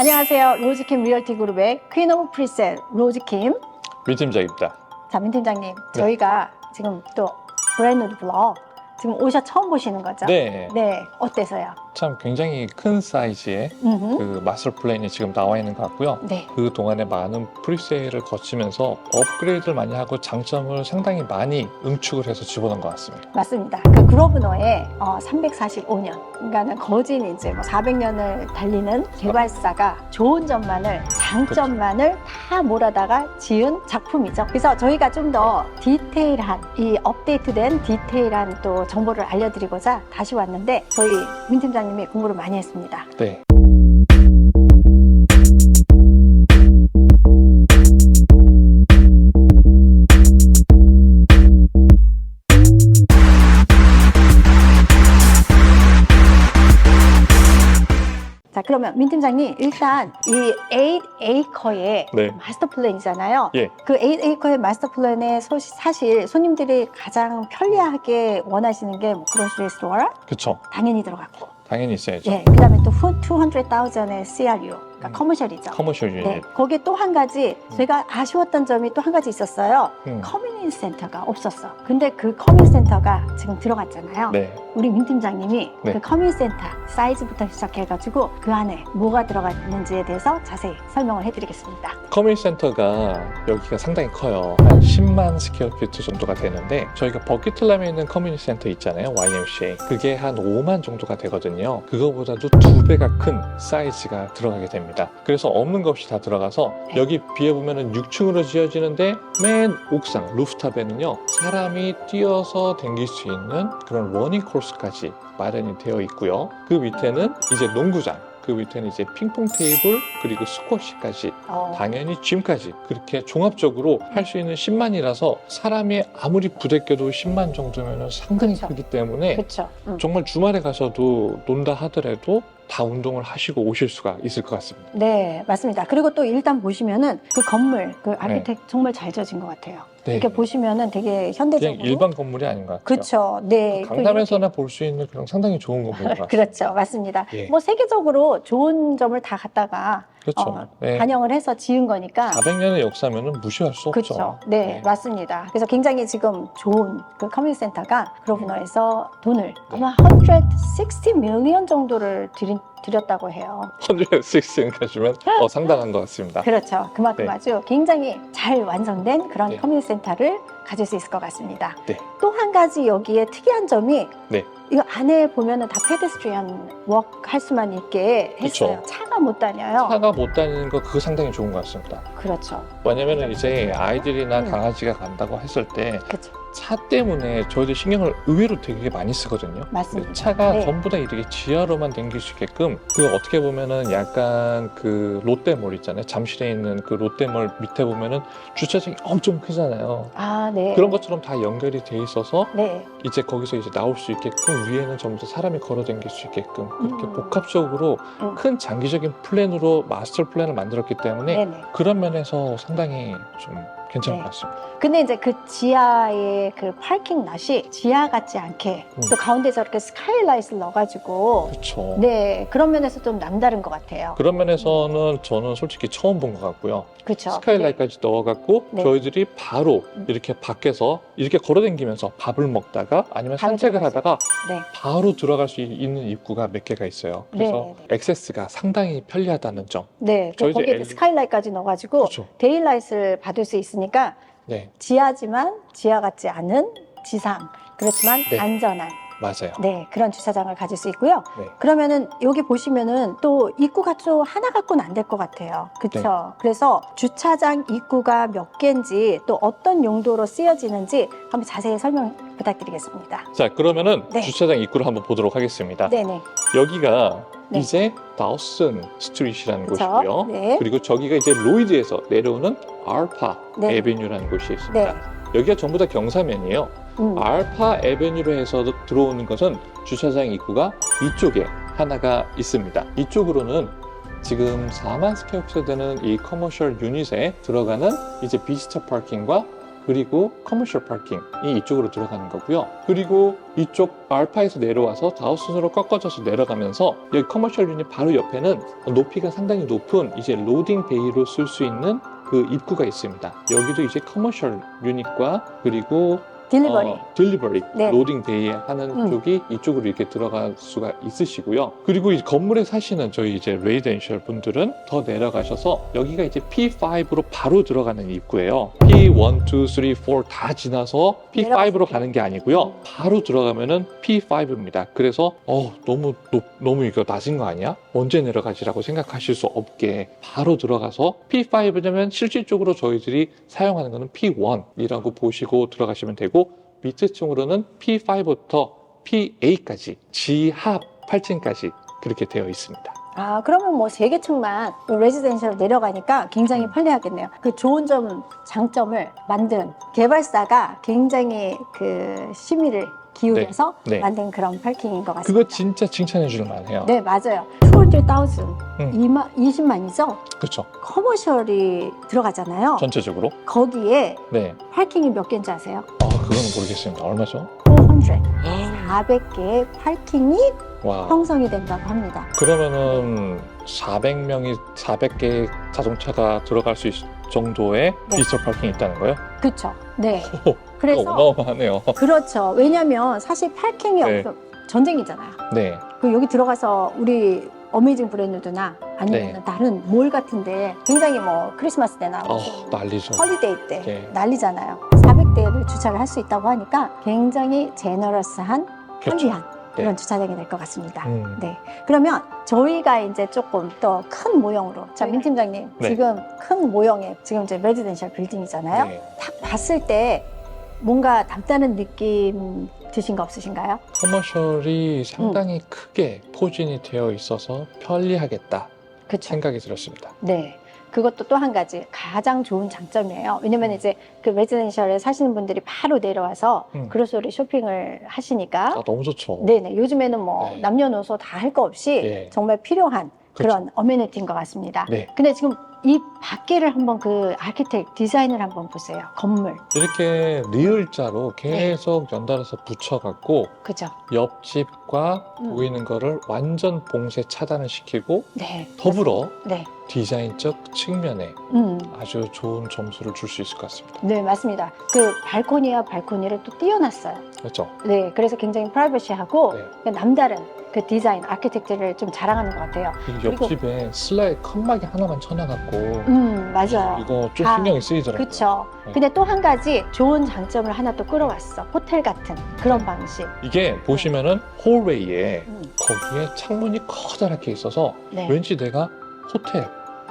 안녕하세요. 로즈킴 리얼티 그룹의 퀸 오브 프리셋 로즈킴. 민 팀장입니다. 자, 민 팀장님. 네. 저희가 지금 또 브랜드 블러 지금 오셔 처음 보시는 거죠? 네, 네. 어때서요? 참 굉장히 큰 사이즈의 음흠. 그 마스터 플랜이 지금 나와 있는 것 같고요. 네. 그 동안에 많은 프리세일을 거치면서 업그레이드를 많이 하고 장점을 상당히 많이 응축을 해서 집어넣은 것 같습니다. 맞습니다. 그 그로브너의 어, 345년, 그러니까는 거진 이제 뭐 400년을 달리는 개발사가 좋은 점만을, 장점만을 다 몰아다가 지은 작품이죠. 그래서 저희가 좀 더 디테일한, 이 업데이트된 디테일한 또 정보를 알려드리고자 다시 왔는데 저희 민 팀장 님이 공부를 많이 했습니다. 네. 자, 그러면 민 팀장님 일단 이 8에이커의 네. 마스터 플랜이잖아요. 예. 그 8에이커의 마스터 플랜에 소- 사실 손님들이 가장 편리하게 원하시는 게 뭐 그로스리 스토어 그쵸. 당연히 들어갔고, 당연히 있어야죠. 예, 그다음에 또 200,000의 CRU, 그러니까 음. 커머셜이죠. 커머셜 유닛. 네, 거기에 또 한 가지 제가 아쉬웠던 점이 또 한 가지 있었어요. 음. 커뮤니티 센터가 없었어. 근데 그 커뮤니티 센터가 지금 들어갔잖아요. 네. 우리 민 팀장님이 네. 그 커뮤니티 센터 사이즈부터 시작해가지고 그 안에 뭐가 들어갔는지에 대해서 자세히 설명을 해드리겠습니다. 커뮤니티 센터가 여기가 상당히 커요. 한 10만 스퀘어 피트 정도가 되는데 저희가 버킷틀람에 있는 커뮤니티 센터 있잖아요. YMCA. 그게 한 5만 정도가 되거든요. 그거보다도 두 배가 큰 사이즈가 들어가게 됩니다. 그래서 없는 것 없이 다 들어가서 네. 여기 비해 보면은 6층으로 지어지는데 맨 옥상 루프탑에는요 사람이 뛰어서 댕길 수 있는 그런 러닝 코스까지 마련이 되어 있고요. 그 밑에는 이제 농구장. 그 밑에는 이제 핑퐁 테이블 그리고 스쿼시까지 어, 당연히 짐까지 그렇게 종합적으로 할 수 있는 10만이라서 사람이 아무리 부대껴도 10만 정도면 상당히 그쵸. 크기 때문에 그렇죠. 음. 정말 주말에 가서도 논다 하더라도 다 운동을 하시고 오실 수가 있을 것 같습니다. 네, 맞습니다. 그리고 또 일단 보시면은 그 건물, 그 아키텍 정말 잘 지어진 것 같아요. 네. 이렇게 보시면은 되게 현대적으로. 그냥 일반 건물이 아닌 것 같아요. 그렇죠. 네. 또 강남에서나 볼 수 있는 그런 상당히 좋은 건물 같아요. 그렇죠, 맞습니다. 예. 뭐 세계적으로 좋은 점을 다 갖다가 그렇죠. 어, 네. 반영을 해서 지은 거니까. 400년의 역사면은 무시할 수 없죠. 그렇죠. 네, 네. 맞습니다. 그래서 굉장히 지금 좋은 그 커뮤니티 센터가 그로브너에서 돈을 네. 아마 160 밀리언 정도를 들인, 들였다고 해요. 106가 주면 어, 상당한 것 같습니다. 그렇죠. 그만큼 네. 아주 굉장히 잘 완성된 그런 네. 커뮤니티 센터를 가질 수 있을 것 같습니다. 네. 또 한 가지 여기에 특이한 점이 네. 이거 안에 보면은 다 페데스트리안 워크 할 수만 있게 했어요. 그쵸. 차가 못 다녀요. 차가 못 다니는 거 그거 상당히 좋은 것 같습니다. 그렇죠. 왜냐면은 이제 아이들이나 음. 강아지가 간다고 했을 때 그렇죠. 차 때문에 저희들 신경을 의외로 되게 많이 쓰거든요. 맞습니다. 차가 네. 전부 다 이렇게 지하로만 댕길 수 있게끔 그 어떻게 보면은 약간 그 롯데몰 있잖아요. 잠실에 있는 그 롯데몰 밑에 보면은 주차장이 엄청 크잖아요. 아, 네. 그런 것처럼 다 연결이 돼 있어서 네. 이제 거기서 이제 나올 수 있게끔 위에는 전부 다 사람이 걸어 댕길 수 있게끔 그렇게 음. 복합적으로 음. 큰 장기적인 플랜으로 마스터 플랜을 만들었기 때문에 네네. 그런 면에서 상당히 좀 괜찮은 네. 것 같습니다. 근데 이제 그 지하의 그 파킹 낫이 지하 같지 않게 음. 또 가운데 저렇게 스카이라이트를 넣어가지고 그렇죠. 네 그런 면에서 좀 남다른 것 같아요. 그런 면에서는 저는 솔직히 처음 본 것 같고요. 그렇죠. 스카이라이트까지 넣어갖고 네. 저희들이 바로 음. 이렇게 밖에서 이렇게 걸어다니면서 밥을 먹다가 아니면 바로 산책을 하다가 네. 바로 들어갈 수 있는 입구가 몇 개가 있어요. 그래서 네, 네. 액세스가 상당히 편리하다는 점. 네. 저희 거기에 이제 스카이라이트까지 넣어가지고 그렇죠. 데일라이트를 받을 수 있으니 까 네, 지하지만 지하 같지 않은 지상 그렇지만 네. 안전한 맞아요. 네 그런 주차장을 가질 수 있고요. 네. 그러면은 여기 보시면은 또 입구가 좀 하나 갖고는 안 될 것 같아요. 그렇죠. 네. 그래서 주차장 입구가 몇 개인지 또 어떤 용도로 쓰여지는지 한번 자세히 설명 부탁드리겠습니다. 자, 그러면은 네. 주차장 입구를 한번 보도록 하겠습니다. 네네. 여기가 네. 이제 다우슨 스트리트라는 그쵸? 곳이고요. 네. 그리고 저기가 이제 로이드에서 내려오는 알파 네. 에베뉴라는 곳이 있습니다. 네. 여기가 전부 다 경사면이에요. 음. 알파 에베뉴로 해서 들어오는 것은 주차장 입구가 이쪽에 하나가 있습니다. 이쪽으로는 지금 4만 스퀘어 되는 이 커머셜 유닛에 들어가는 이제 비지터 파킹과 그리고 커머셜 파킹이 이쪽으로 들어가는 거고요. 그리고 이쪽 알파에서 내려와서 다우슨으로 꺾어져서 내려가면서 여기 커머셜 유닛 바로 옆에는 높이가 상당히 높은 이제 로딩 베이로 쓸 수 있는 그 입구가 있습니다. 여기도 이제 커머셜 유닛과 그리고 딜리버리. 어, 딜리버리, 네. 로딩 베이 하는 음. 쪽이 이쪽으로 이렇게 들어갈 수가 있으시고요. 그리고 이 건물에 사시는 저희 이제 레이덴셜 분들은 더 내려가셔서 여기가 이제 P5로 바로 들어가는 입구예요. P1, 2, 3, 4 다 지나서 P5로 내려가서 가는 게 아니고요. 음. 바로 들어가면은 P5입니다. 그래서 어 너무 높, 너무 이거 낮은 거 아니야? 언제 내려가지라고 생각하실 수 없게 바로 들어가서 P5냐면 실질적으로 저희들이 사용하는 거는 P1이라고 보시고 들어가시면 되고 밑에 층으로는 P5부터 P8까지 지하 8층까지 그렇게 되어 있습니다. 아, 그러면 뭐 세 개 층만 레지덴셜 내려가니까 굉장히 음. 편리하겠네요. 그 좋은 점, 장점을 만든 개발사가 굉장히 그 심의를 기울여서 네. 만든 그런 파킹인 것 같습니다. 그거 진짜 칭찬해 줄 만해요. 네, 맞아요. 200,000, 음. 2만, 20만이죠? 그렇죠. 커머셜이 들어가잖아요. 전체적으로. 거기에 네. 파킹이 몇 개인지 아세요? 아 그거는 모르겠습니다. 얼마죠? 400. 400개의 파킹이 와. 형성이 된다고 합니다. 그러면은 400명이 400개의 자동차가 들어갈 수 있을 정도의 네. 디지털 파킹이 있다는 거예요? 그렇죠. 네. 오, 그래서 어마어마하네요. 그렇죠. 왜냐하면 사실 파킹이 네. 없어 전쟁이잖아요. 네. 그 여기 들어가서 우리 어메이징 브랜드나 아니면 네. 다른 몰 같은데 굉장히 뭐 크리스마스 때나 어, 무슨 난리죠. 헐리데이 때 네. 난리잖아요. 400대를 주차를 할 수 있다고 하니까 굉장히 제너러스한 그렇죠. 편리한 그런 주차장이 될 것 같습니다. 음. 네. 그러면 저희가 이제 조금 더 큰 모형으로 자, 민 팀장님 네. 지금 큰 모형의 지금 이제 레지덴셜 빌딩이잖아요. 네. 딱 봤을 때 뭔가 남다른 느낌 드신 거 없으신가요? 커머셜이 상당히 음. 크게 포진이 되어 있어서 편리하겠다 그렇죠. 생각이 들었습니다. 네. 그것도 또 한 가지 가장 좋은 장점이에요. 왜냐면 음. 이제 그 레지덴셜에 사시는 분들이 바로 내려와서 음. 그로소리 쇼핑을 하시니까 아, 너무 좋죠. 네네 요즘에는 뭐 네. 남녀노소 다 할 거 없이 예. 정말 필요한 그 그렇죠. 런 어메니티인 것 같습니다. 네. 근데 지금 이 밖에를 한번 그 아키텍 디자인을 한번 보세요. 건물. 이렇게 리을자로 네. 계속 연달아서 붙여갖고 그죠? 옆집과 음. 보이는 거를 완전 봉쇄 차단을 시키고 네. 더불어 네. 디자인적 측면에 음. 아주 좋은 점수를 줄 수 있을 것 같습니다. 네, 맞습니다. 그 발코니와 발코니를 또 띄워놨어요. 그렇죠? 네, 그래서 굉장히 프라이버시하고 네. 그 남다른 그 디자인, 아키텍처를 좀 자랑하는 것 같아요. 이 그리고- 옆집에 슬라이 칸막이 하나만 쳐놔갖고 음, 맞아요. 이거 좀 다- 신경이 쓰이더라고요. 그렇죠. 네. 근데 또 한 가지 좋은 장점을 하나 또 끌어왔어. 호텔 같은 그런 네. 방식. 이게 보시면은 홀웨이에 음, 거기에 창문이 커다랗게 있어서 네, 왠지 내가 호텔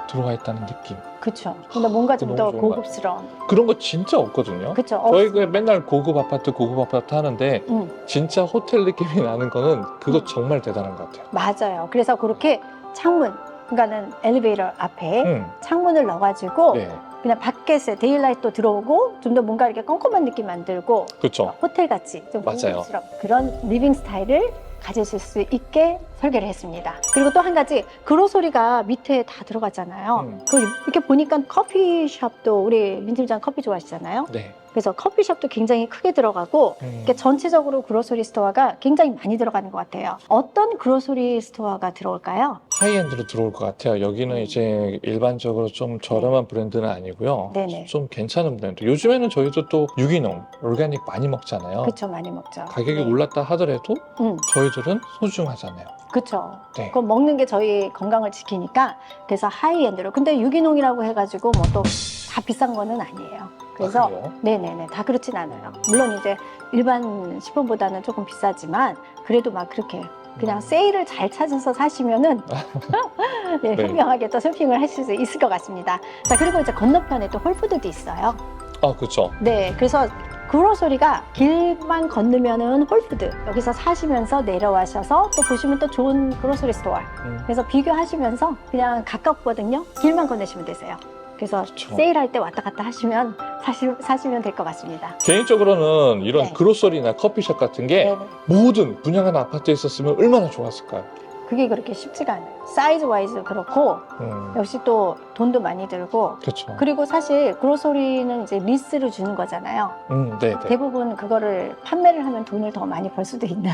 들어와 있다는 느낌. 그렇죠. 근데 뭔가 좀 너무 더 좋은 것 고급스러운. 그런 거 진짜 없거든요. 그렇죠. 저희 그 맨날 고급 아파트 고급 아파트 하는데 음, 진짜 호텔 느낌이 나는 거는 그거 음. 정말 대단한 것 같아요. 맞아요. 그래서 그렇게 창문, 그러니까는 엘리베이터 앞에 음, 창문을 넣어가지고 네, 그냥 밖에서 데일라이트도 들어오고 좀 더 뭔가 이렇게 꼼꼼한 느낌 만들고 그렇죠. 호텔 같이 좀 맞아요. 고급스러운 그런 리빙 스타일을 가지실 수 있게 설계를 했습니다. 그리고 또 한 가지 그로소리가 밑에 다 들어가잖아요. 음. 그 이렇게 보니까 커피숍도 우리 민 팀장 커피 좋아하시잖아요. 네. 그래서 커피숍도 굉장히 크게 들어가고 음. 전체적으로 그로소리 스토어가 굉장히 많이 들어가는 것 같아요. 어떤 그로소리 스토어가 들어올까요? 하이엔드로 들어올 것 같아요. 여기는 음. 이제 일반적으로 좀 저렴한 브랜드는 아니고요. 네네. 좀 괜찮은 브랜드. 요즘에는 저희도 또 유기농, 올가닉 많이 먹잖아요. 그쵸 많이 먹죠. 어. 가격이 네. 하다 하더라도 음, 저희들은 소중하잖아요. 그쵸. 네. 그거 먹는 게 저희 건강을 지키니까 그래서 하이엔드로. 근데 유기농이라고 해가지고 뭐 또 다 비싼 거는 아니에요. 그래서 아? 네네네 다 그렇진 않아요. 물론 이제 일반 식품보다는 조금 비싸지만 그래도 막 그렇게 그냥 음. 세일을 잘 찾아서 사시면은 네, 네. 현명하게 또 쇼핑을 하실 수 있을 것 같습니다. 자 그리고 이제 건너편에 또 홀푸드도 있어요. 아, 그렇죠. 네, 그래서 그로소리가 길만 건너면은 홀푸드 여기서 사시면서 내려와셔서 또 보시면 또 좋은 그로소리 스토어 음, 그래서 비교하시면서 그냥 가깝거든요. 길만 건너시면 되세요. 그래서 그쵸. 세일할 때 왔다 갔다 하시면 사시, 사시 면 될 것 같습니다. 개인적으로는 이런 네. 그로서리나 커피숍 같은 게 네네. 모든 분양한 아파트에 있었으면 얼마나 좋았을까요? 그게 그렇게 쉽지가 않아요. 사이즈 와이즈 그렇고 음, 역시 또 돈도 많이 들고 그렇죠. 그리고 사실 그로소리는 이제 리스를 주는 거잖아요. 음, 네, 네. 대부분 그거를 판매를 하면 돈을 더 많이 벌 수도 있는.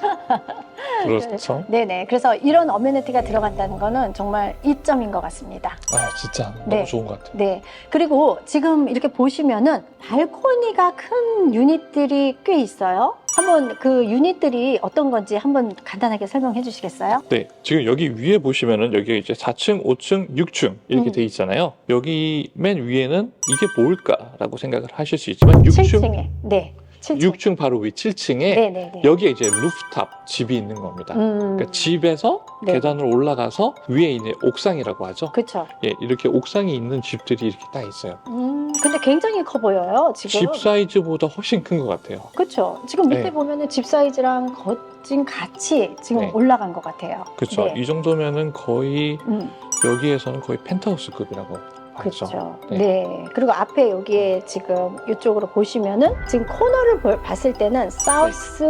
그렇죠. 네네. 그래서 이런 어메니티가 들어간다는 거는 정말 이점인 것 같습니다. 아, 진짜 너무 네. 좋은 것 같아요. 네. 그리고 지금 이렇게 보시면은 발코니가 큰 유닛들이 꽤 있어요. 한번 그 유닛들이 어떤 건지 한번 간단하게 설명해 주시겠어요? 네, 지금 여기 위에 보시면은 여기 이제 4층, 5층, 6층 이렇게 음. 돼 있잖아요. 여기 맨 위에는 이게 뭘까라고 생각을 하실 수 있지만 6층, 7층에. 네. 7층. 6층 바로 위 7층에 네네네. 여기에 이제 루프탑 집이 있는 겁니다. 음. 그러니까 집에서 네. 계단을 올라가서 위에 있는 옥상이라고 하죠. 그쵸. 예, 이렇게 옥상이 있는 집들이 이렇게 딱 있어요. 음, 근데 굉장히 커 보여요, 지금. 집 사이즈보다 훨씬 큰 것 같아요. 그렇죠. 지금 밑에 네. 보면은 집 사이즈랑 거진 같이 지금 네. 올라간 것 같아요. 그렇죠. 네. 이 정도면은 거의 음, 여기에서는 거의 펜트하우스급이라고. 그렇죠. 네. 네. 그리고 앞에 여기에 지금 이쪽으로 보시면은 지금 코너를 볼- 봤을 때는 사우스,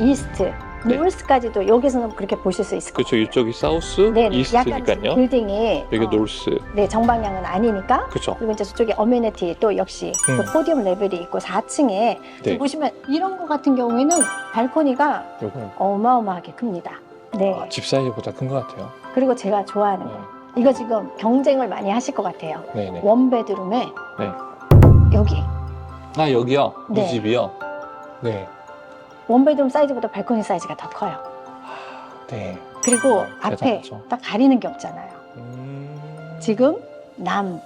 이스트, 네. 노스까지도 여기서는 그렇게 보실 수 있을 것 그렇죠. 같아요. 이쪽이 사우스, 네, 네. 약간 이스트니까요. 빌딩이 여기 어, 노스. 네, 정방향은 아니니까. 그렇죠. 그리고 이제 저쪽에 어메니티 또 역시 음. 또 포디움 레벨이 있고 4층에 네. 보시면 이런 거 같은 경우에는 발코니가 요건 어마어마하게 큽니다. 네. 아, 집 사이즈보다 큰 것 같아요. 그리고 제가 좋아하는 거. 이거 지금 경쟁을 많이 하실 것 같아요. 네, 네. 원베드룸에 네. 여기 아 여기요. 네. 이 집이요. 네. 원베드룸 사이즈보다 발코니 사이즈가 더 커요. 네. 그리고 어, 앞에 대단하죠. 딱 가리는 게 없잖아요. 음... 지금 남,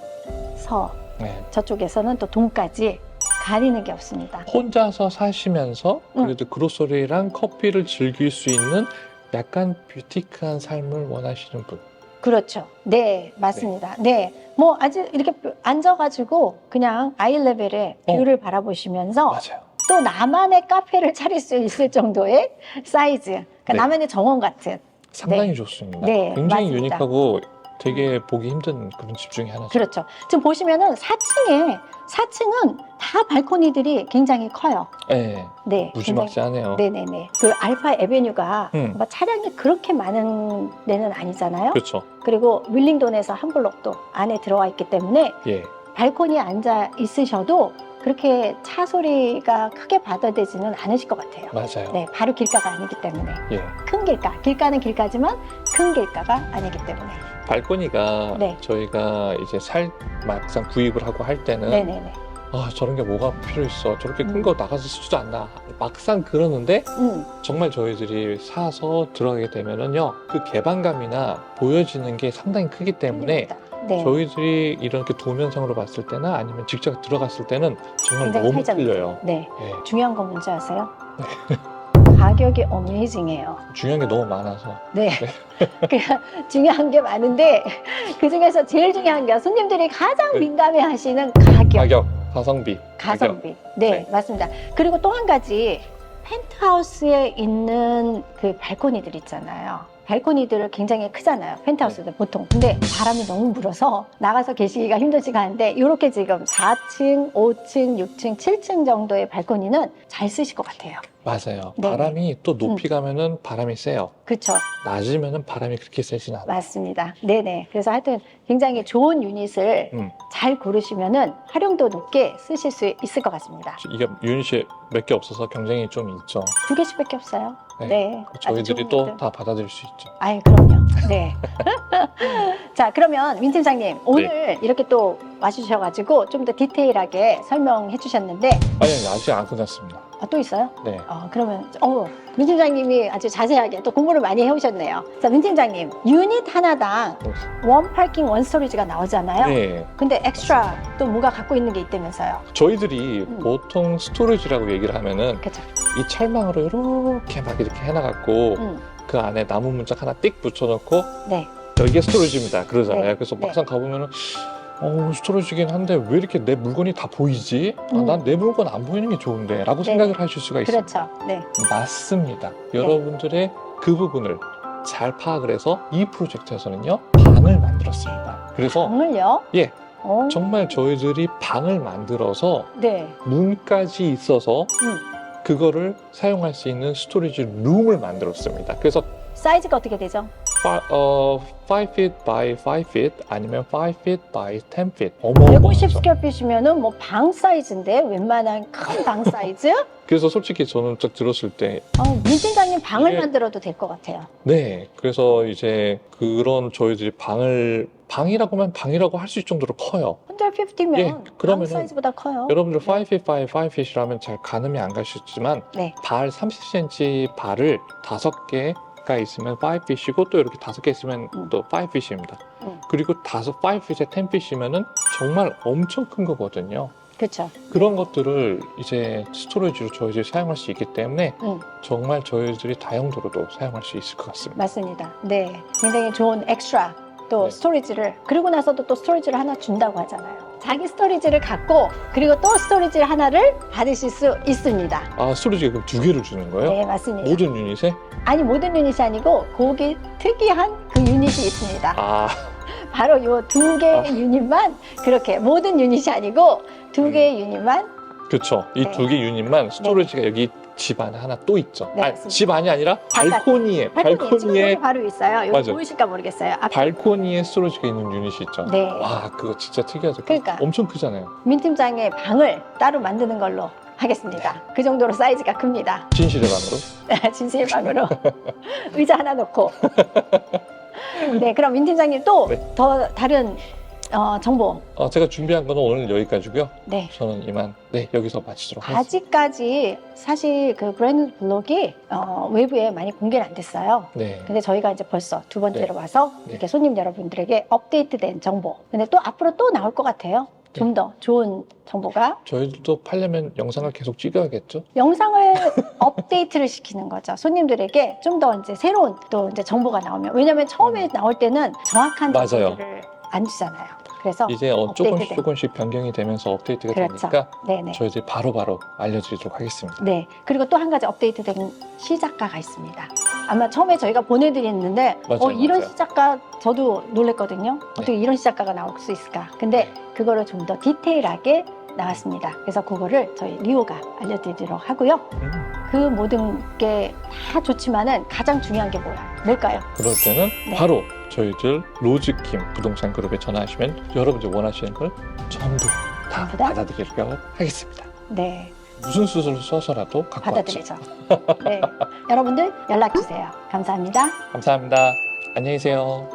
서 네. 저쪽에서는 또 동까지 가리는 게 없습니다. 혼자서 사시면서 응. 그래도 그로서리랑 커피를 즐길 수 있는 약간 뷰티크한 삶을 원하시는 분. 그렇죠. 네, 맞습니다. 네. 뭐 아직 이렇게 앉아가지고 그냥 아이 레벨의 어. 뷰를 바라보시면서 맞아요. 또 나만의 카페를 차릴 수 있을 정도의 사이즈. 그러니까 네. 나만의 정원 같은. 상당히 좋습니다. 네, 굉장히 맞습니다. 유니크하고 되게 보기 힘든 그런 집 중에 하나죠. 그렇죠. 지금 보시면은 4층에 4층은 다 발코니들이 굉장히 커요. 네. 네. 무지막지하네요. 네네네. 그 알파 에베뉴가 음. 뭐 차량이 그렇게 많은 데는 아니잖아요. 그렇죠. 그리고 윌링돈에서 한 블록도 안에 들어와 있기 때문에 예. 발코니에 앉아 있으셔도 그렇게 차 소리가 크게 받아들지는 않으실 것 같아요. 맞아요. 네, 바로 길가가 아니기 때문에 예. 큰 길가, 길가는 길가지만 큰 길가가 아니기 때문에. 발코니가 네. 저희가 이제 살 막상 구입을 하고 할 때는 네네네. 아 저런 게 뭐가 필요 있어 저렇게 큰 음. 거 나가서 쓰지도 않나 막상 그러는데 음, 정말 저희들이 사서 들어가게 되면은요 그 개방감이나 보여지는 게 상당히 크기 때문에 틀립니다. 네. 저희들이 이렇게 도면상으로 봤을 때나 아니면 직접 들어갔을 때는 정말 굉장히 너무 차이점이 틀려요. 네. 예, 중요한 건 뭔지 아세요? 네. 가격이 어메이징해요. 중요한 게 너무 많아서 네. 그냥 중요한 게 많은데 그 중에서 제일 중요한 게 손님들이 가장 네. 민감해 하시는 가격, 가격, 가성비, 가성비. 네, 네. 맞습니다. 그리고 또 한 가지 펜트하우스에 있는 그 발코니들 있잖아요. 발코니들은 굉장히 크잖아요. 펜트하우스들 보통. 근데 바람이 너무 불어서 나가서 계시기가 힘들지가 않은데 이렇게 지금 4층, 5층, 6층, 7층 정도의 발코니는 잘 쓰실 것 같아요. 맞아요. 네네. 바람이 또 높이 가면은 바람이 세요. 그렇죠. 낮으면은 바람이 그렇게 세진 않아요. 맞습니다. 네네. 그래서 하여튼 굉장히 좋은 유닛을 음. 잘 고르시면은 활용도 높게 쓰실 수 있을 것 같습니다. 이게 유닛이 몇 개 없어서 경쟁이 좀 있죠. 두 개씩밖에 없어요. 네. 네. 저희들이 또. 다 받아들일 수 있죠. 아이 그럼요. 네. 자 그러면 민 팀장님 오늘 이렇게 또 와주셔가지고 좀 더 디테일하게 설명해 주셨는데 아니, 아니 아직 안 끝났습니다. 아, 또 있어요? 네. 어 그러면 어 민 팀장님이 아주 자세하게 또 공부를 많이 해오셨네요. 자 민 팀장님 유닛 하나당 원 파킹 원 스토리지가 나오잖아요. 네. 근데 엑스트라 또 뭐가 갖고 있는 게 있다면서요? 저희들이 음. 보통 스토리지라고 얘기를 하면은 그죠? 이 철망으로 이렇게 막 이렇게 해놔갖고 음, 그 안에 나무 문짝 하나 띡 붙여놓고 네. 여기에 스토리지입니다. 그러잖아요. 네. 그래서 네. 막상 가보면은 어 스토리지긴 한데 왜 이렇게 내 물건이 다 보이지? 음. 난내 물건 안 보이는 게 좋은데 라고 네. 생각을 하실 수가 있어요. 그렇죠. 네. 맞습니다. 여러분들의 그 부분을 잘 파악을 해서 이 프로젝트에서는요 방을 만들었습니다. 그래서 방을요? 예. 어, 정말 저희들이 방을 만들어서 네. 문까지 있어서 음. 그거를 사용할 수 있는 스토리지 룸을 만들었습니다. 그래서 사이즈가 어떻게 되죠? 파, 어, 5 feet by 5 feet 아니면 5 feet by 10 feet. 어마어마하죠. 150 스퀘어핏이면은 뭐 방 사이즈인데 웬만한 큰 방 사이즈? 그래서 솔직히 저는 딱 들었을 때 어, 민 팀장님 방을 이게- 만들어도 될 것 같아요. 네, 그래서 이제 그런 저희들이 방을 방이라고 하면 방이라고 할 수 있을 정도로 커요. 150면 예, 방 그러면은 사이즈보다 커요. 여러분들 5 feet by 5 feet이라면 잘 가늠이 안 가시지만 네. 발 30cm 발을 다섯 개 가 있으면 5 feet이고 또 이렇게 다섯 개 있으면 음. 또5 feet입니다. 음. 그리고 다섯 5 feet에 10 feet이면은 정말 엄청 큰 거거든요. 그렇죠. 그런 것들을 이제 스토리지로 저희들이 사용할 수 있기 때문에 음. 정말 저희들이 다용도로도 사용할 수 있을 것 같습니다. 맞습니다. 네. 굉장히 좋은 엑스트라 또 네. 스토리지를 그리고 나서도 또 스토리지를 하나 준다고 하잖아요. 자기 스토리지를 갖고 그리고 또 스토리지 하나를 받으실 수 있습니다. 아 스토리지가 그럼 두 개를 주는 거예요? 네, 맞습니다. 모든 유닛에? 아니 모든 유닛이 아니고 거기 특이한 그 유닛이 있습니다. 아 바로 요 두 개의 아. 유닛만 그렇게 모든 유닛이 아니고 두 음. 개의 유닛만 그쵸. 이 네. 두 개 유닛만 스토리지가 여기 집 안에 하나 또 있죠. 네, 아, 맞습니다. 집 안이 아니라. 발코니에 발코니 발코니에 지금 바로 있어요. 이거 맞아요. 보이실까 모르겠어요. 앞 발코니에 스토리지가 있는 유닛이 있죠. 네. 와 그거 진짜 특이하죠. 그러니까. 엄청 크잖아요. 민 팀장의 방을 따로 만드는 걸로 하겠습니다. 그 정도로 사이즈가 큽니다. 진실의 방으로. 진실 방으로 의자 하나 놓고. 네, 그럼 민 팀장님 또 네. 더 다른 어, 정보. 어, 제가 준비한 거는 오늘 여기까지고요. 네. 저는 이만 네 여기서 마치도록 하겠습니다. 아직까지 사실 그 브랜드 블록이 어, 외부에 많이 공개는 안 됐어요. 네. 근데 저희가 이제 벌써 두 번째로 네. 와서 네. 이렇게 손님 여러분들에게 업데이트된 정보. 근데 또 앞으로 또 나올 것 같아요. 네. 좀더 좋은 정보가 저희들도 팔려면 영상을 계속 찍어야겠죠. 영상을 업데이트를 시키는 거죠. 손님들에게 좀 더 이제 새로운 또 이제 정보가 나오면 왜냐하면 처음에 나올 때는 정확한 음. 맞아요. 정보를 안 주잖아요. 그래서 이제 어, 조금씩. 조금씩 변경이 되면서 업데이트가 그렇죠. 되니까 네네. 저희들이 바로 바로 알려드리도록 하겠습니다. 네. 그리고 또 한 가지 업데이트된 시작가가 있습니다. 아마 처음에 저희가 보내드렸는데 맞아요, 어, 이런 맞아요. 시작가 저도 놀랬거든요. 어떻게 이런 시작가가 나올 수 있을까? 근데 그거를 좀 더 디테일하게 나왔습니다. 그래서 그거를 저희 리오가 알려드리도록 하고요. 음, 그 모든 게 다 좋지만은 가장 중요한 게 뭐야? 뭘까요? 그럴 때는 네. 바로 저희들 로즈킴 부동산 그룹에 전화하시면 여러분들 원하시는 걸 전부 다 전부 다? 받아드리려고 하겠습니다. 네, 무슨 수술을 써서라도 갖고 왔죠. 받아들이죠. 네, 여러분들 연락 주세요. 감사합니다. 감사합니다. 안녕히 계세요.